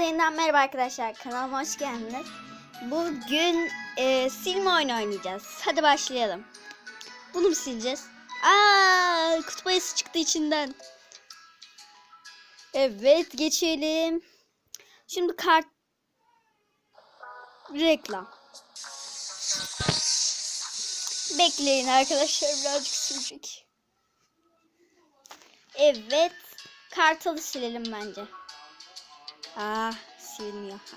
Hepinize yeniden merhaba arkadaşlar. Kanalıma hoş geldiniz. Bugün e, silme oyunu oynayacağız. Hadi başlayalım. Bunu mu sileceğiz? Aa, kutup ayısı çıktı içinden. Evet, geçelim. Şimdi kart reklam. Bekleyin arkadaşlar birazcık sürecek. Evet, kartalı silelim bence. Ah silmiyor. Ha.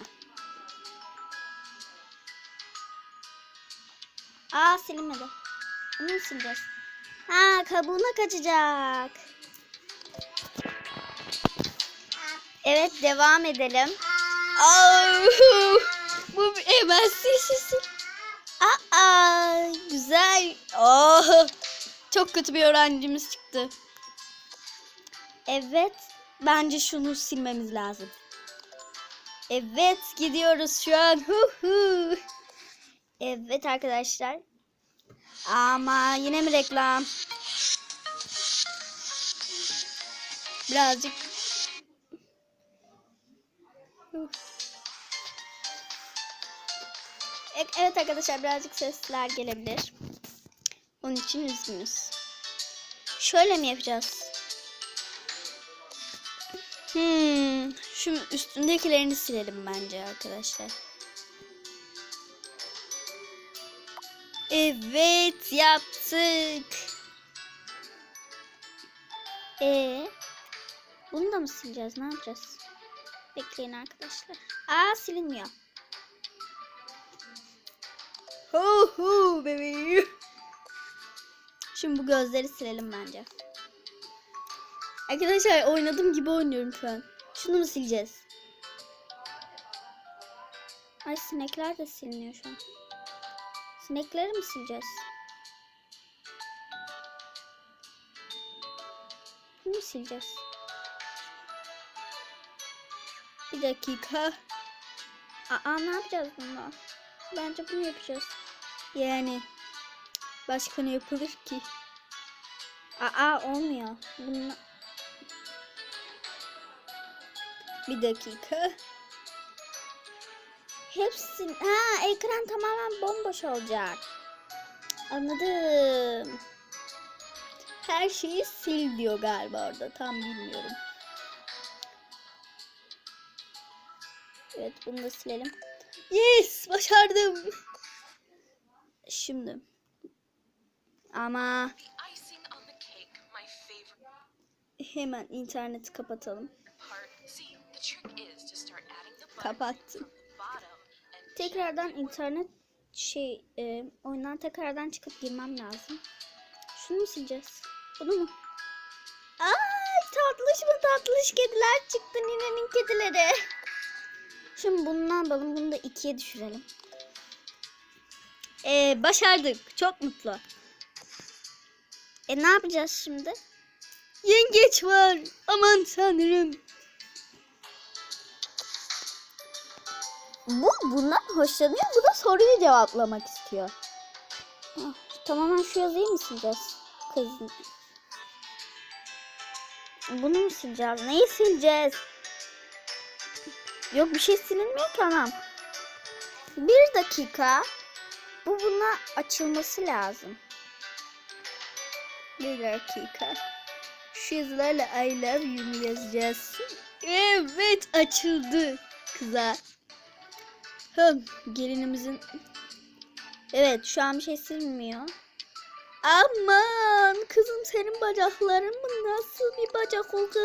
Aa silinmedi. Bunu sileceğiz? Ha kabuğuna kaçacak. Evet devam edelim. Aa, bu hemen sil sil sil. Aa güzel. Oh, çok kötü bir öğrencimiz çıktı. Evet bence şunu silmemiz lazım. Evet gidiyoruz şu an. Evet arkadaşlar. Ama yine mi reklam? Birazcık. E- Evet arkadaşlar birazcık sesler gelebilir. Onun için üzgünüz. Şöyle mi yapacağız? Hmm, şu üstündekilerini silelim bence arkadaşlar. Evet yaptık. Ee, bunu da mı sileceğiz? Ne yapacağız? Bekleyin arkadaşlar. Aa silinmiyor. Hu hu bebeğim. Şimdi bu gözleri silelim bence. Arkadaşlar oynadığım gibi oynuyorum şu an. Şunu mu sileceğiz? Ay sinekler de siliniyor şu an. Sinekleri mi sileceğiz? Bunu mu sileceğiz? Bir dakika. Aa ne yapacağız bununla? Bence bunu yapacağız. Yani başka ne yapılır ki? Aa olmuyor. Bununla... Bir dakika. Hepsin. Ha ekran tamamen bomboş olacak. Anladım. Her şeyi sil diyor galiba orada. Tam bilmiyorum. Evet bunu da silelim. Yes başardım. Şimdi. Ama hemen interneti kapatalım. Kapattım. Tekrardan internet şey e, oyundan tekrardan çıkıp girmem lazım. Şunu mu sileceğiz? Bunu mu? Ay tatlış mı tatlış kediler çıktı ninenin kedileri. Şimdi bunu ne yapalım? Bunu da ikiye düşürelim. Ee, başardık. Çok mutlu. E ne yapacağız şimdi? Yengeç var. Aman tanrım. Bu bundan hoşlanıyor. Bu da soruyu cevaplamak istiyor. Ah, tamamen şu yazıyı mı sileceğiz? Kızın. Bunu mu sileceğiz? Neyi sileceğiz? Yok bir şey silinmiyor ki anam. Bir dakika. Bu buna açılması lazım. Bir dakika. Şu yazılarla I love you yazacağız? Evet açıldı kıza. Hım, gelinimizin... Evet şu an bir şey silmiyor. Aman kızım senin bacakların mı nasıl bir bacak oldu?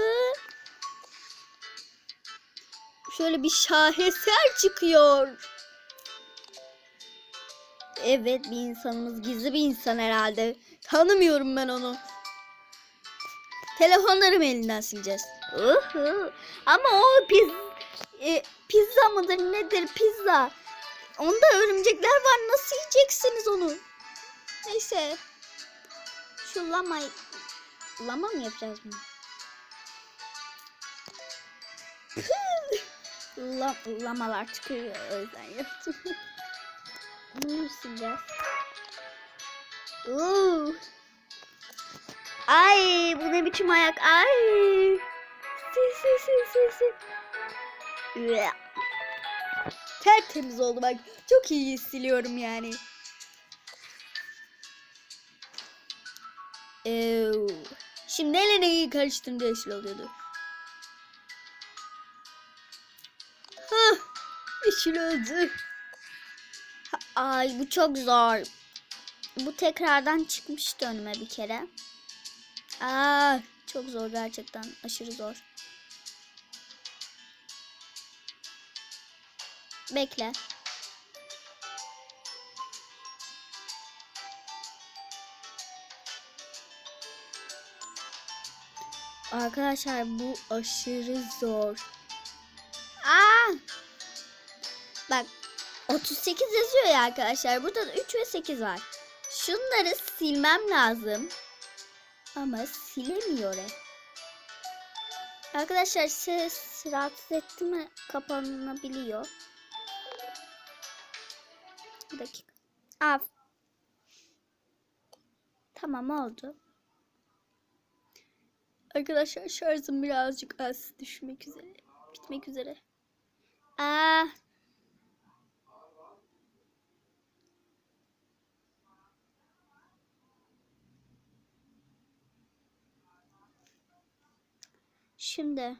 Şöyle bir şaheser çıkıyor. Evet bir insanımız gizli bir insan herhalde. Tanımıyorum ben onu. Telefonlarımı elinden sileceğiz. Uhu. Ama o piz, e, pizza mıdır nedir pizza? Onda örümcekler var nasıl yiyeceksiniz onu? Neyse. Şu lama lama mı yapacağız bunu? La, lamalar çıkıyor o yüzden yaptım. Bunu sileceğiz? Oo. Ay bu ne biçim ayak ay. Sil sil sil sil sil. Tertemiz oldu bak. Çok iyi hissediyorum yani. Eee, Şimdi elini karıştırınca yeşil oluyordu. Hah, yeşil oldu. Ay bu çok zor. Bu tekrardan çıkmıştı önüme bir kere. Aa, çok zor gerçekten. Aşırı zor. Bekle. Arkadaşlar bu aşırı zor. Aa! Bak 38 yazıyor ya arkadaşlar. Burada da 3 ve 8 var. Şunları silmem lazım. Ama silemiyor. Arkadaşlar ses rahatsız etti mi kapanabiliyor. Bir dakika. Aa. Tamam oldu. Arkadaşlar şarjım birazcık az düşmek üzere. Bitmek üzere. Aa. Şimdi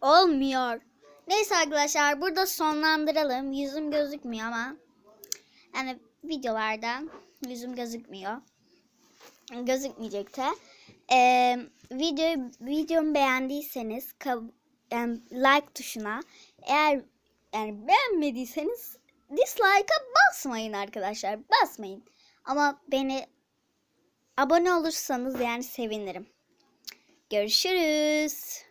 olmuyor. Neyse arkadaşlar burada sonlandıralım. Yüzüm gözükmüyor ama yani videolarda yüzüm gözükmüyor. Gözükmeyecek de. Ee, videoyu videomu beğendiyseniz yani like tuşuna eğer yani beğenmediyseniz dislike'a basmayın arkadaşlar. Basmayın. Ama beni abone olursanız yani sevinirim. Görüşürüz.